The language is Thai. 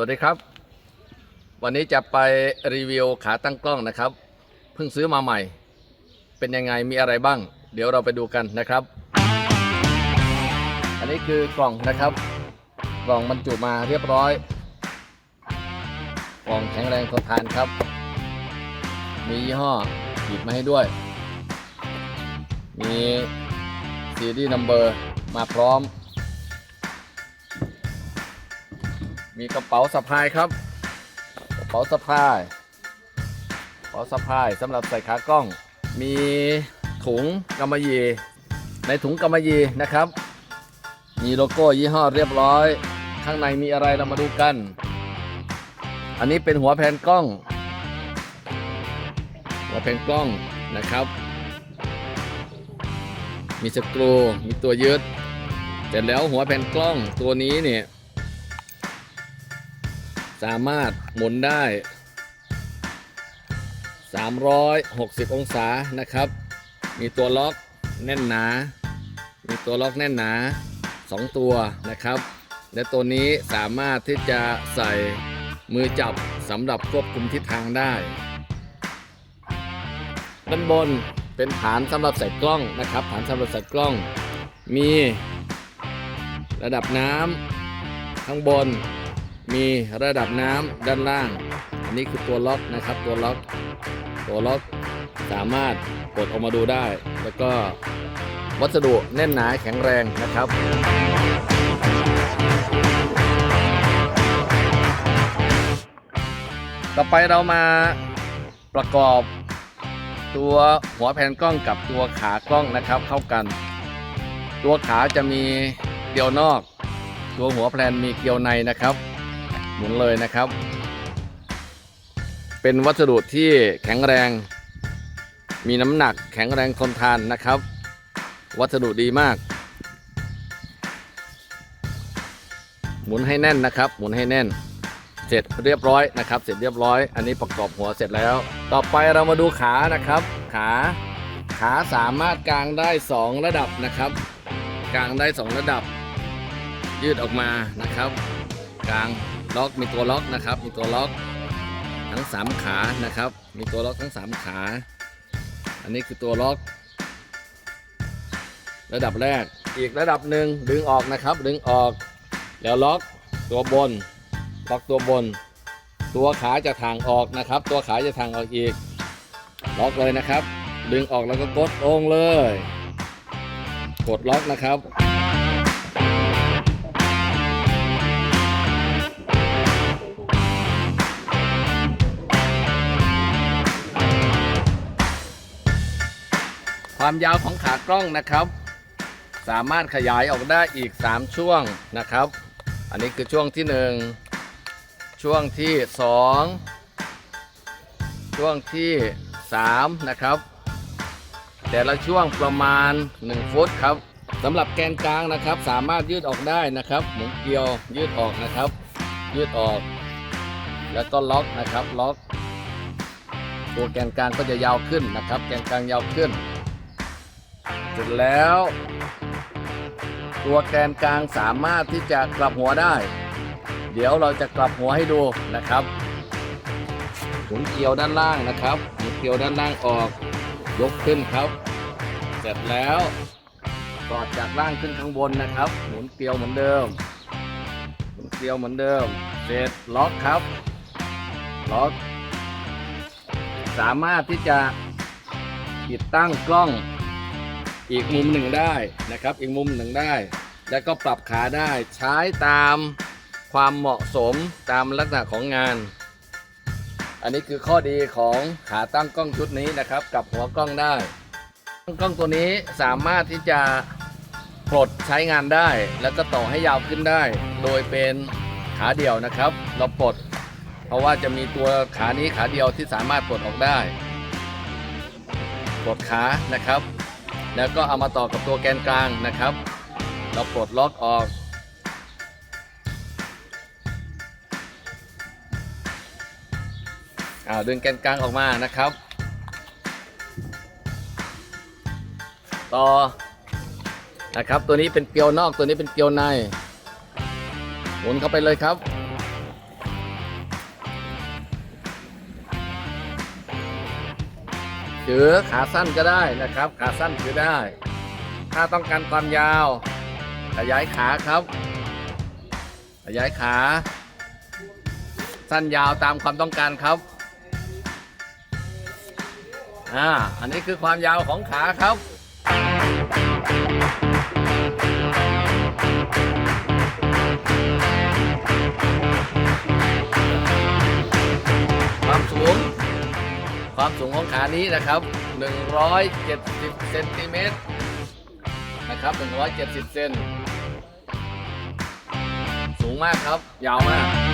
วัสดีครับ วันนี้จะไปรีวิวขาตั้งกล้องนะครับ เพิ่งซื้อมาใหม่ เป็นยังไงมีอะไรบ้าง เดี๋ยวเราไปดูกันนะครับ อันนี้คือกล่องนะครับ กล่องบรรจุมาเรียบร้อย กล่องแข็งแรงทนทานครับ มียี่ห้อบีบมาให้ด้วย มีซีดีนัมเบอร์มาพร้อม มีกระเป๋าสะพายครับ กระเป๋าสะพายกระเป๋าสะพายสำหรับใส่ขากล้อง มีถุงกำมะหยี่ในถุงกำมะหยี่นะครับ มีโลโก้ยี่ห้อเรียบร้อย ข้างในมีอะไรเรามาดูกัน อันนี้เป็นหัวแผ่นกล้อง หัวแผ่นกล้องนะครับ มีสกรูมีตัวยึดเสร็จแล้วหัวแผ่นกล้องตัวนี้เนี่ย สามารถหมุนได้ 360 องศานะครับ มีตัวล็อกแน่นหนา มีตัวล็อกแน่นหนา 2 ตัวนะครับ และตัวนี้สามารถที่จะใส่มือจับสำหรับควบคุมทิศทางได้ ด้านบนเป็นฐานสำหรับใส่กล้องนะครับ ฐานสำหรับใส่กล้อง มีระดับน้ำข้างบน มีระดับน้ำด้านล่าง อันนี้คือตัวล็อกนะครับ ตัวล็อก ตัวล็อกสามารถกดออกมาดูได้ แล้วก็วัสดุแน่นหนาแข็งแรงนะครับต่อไปเรามาประกอบตัวหัวแผ่นกล้องกับตัวขากล้องนะครับ เข้ากัน ตัวขาจะมีเกลียวนอก ตัวหัวแผ่นมีเกลียวในนะครับ หมุนเลยนะครับ เป็นวัสดุที่แข็งแรง มีน้ำหนักแข็งแรงทนทานนะครับ วัสดุดีมาก หมุนให้แน่นนะครับ หมุนให้แน่น เสร็จเรียบร้อยนะครับ เสร็จเรียบร้อย อันนี้ประกอบหัวเสร็จแล้ว ต่อไปเรามาดูขานะครับ ขาขาสามารถกางได้ 2 ระดับนะครับ กางได้ 2 ระดับ ยืดออกมานะครับ กาง ล็อกมีตัวล็อกนะครับ มีตัวล็อกทั้ง 3 ขานะครับ มีตัวล็อกทั้ง 3 ขา อันนี้คือตัวล็อก ระดับแรกอีกระดับหนึ่งดึงออกนะครับ ดึงออก แล้วล็อกตัวบน ล็อกตัวบน ตัวขาจะทางออกนะครับ ตัวขาจะทางออกอีก ล็อกเลยนะครับ ดึงออกแล้วก็กดลงเลย กดล็อกนะครับ ความยาวของขากล้องนะครับ สามารถขยายออกได้อีก 3 ช่วงนะครับ อันนี้คือช่วงที่ 1 ช่วงที่ 2 ช่วงที่ 3 นะครับ แต่ละช่วงประมาณ 1 ฟุตครับสำหรับแกนกลางนะครับ สามารถยืดออกได้นะครับหมุนเกลียวยืดออกนะครับ ยืดออก แล้วก็ล็อกนะครับล็อกตัวแกนกลางก็จะยาวขึ้นนะครับ แกนกลางยาวขึ้น ร็จแล้ว ตัวแกนกลางสามารถที่จะกลับหัวได้ เดี๋ยวเราจะกลับหัวให้ดูนะครับหมุนเกลียวด้านล่างนะครับหมุนเกลียวด้านล่างออกยกขึ้นครับ เสร็จแล้วกอดจากล่างขึ้นข้างบนนะครับ หมุนเกลียวเหมือนเดิม หมุนเกลียวเหมือนเดิม เสร็จล็อกครับ ล็อก สามารถที่จะติดตั้งกล้อง อีกมุมหนึ่งได้นะครับ อีกมุมหนึ่งได้ แล้วก็ปรับขาได้ใช้ตามความเหมาะสมตามลักษณะของงาน อันนี้คือข้อดีของขาตั้งกล้องชุดนี้นะครับ กับหัวกล้องได้กล้องตัวนี้สามารถที่จะปลดใช้งานได้ แล้วก็ต่อให้ยาวขึ้นได้ โดยเป็นขาเดียวนะครับ เราปลด เพราะว่าจะมีตัวขานี้ขาเดียวที่สามารถปลดออกได้ปลดขานะครับ แล้วก็เอามาต่อกับตัวแกนกลางนะครับ เราปลดล็อกออก อ่าดึงแกนกลางออกมานะครับ ต่อนะครับ ตัวนี้เป็นเกลียวนอกตัวนี้เป็นเกลียวในหมุนเข้าไปเลยครับ ถือขาสั้นก็ได้นะครับ ขาสั้นถือได้ ถ้าต้องการความยาว ขยายขาครับ ขยายขา สั้นยาวตามความต้องการครับอ่าอันนี้คือความยาวของขาครับ ของขานี้นะครับ 170เซนติเมตรนะครับ 170 เซน สูงมากครับ ยาวมาก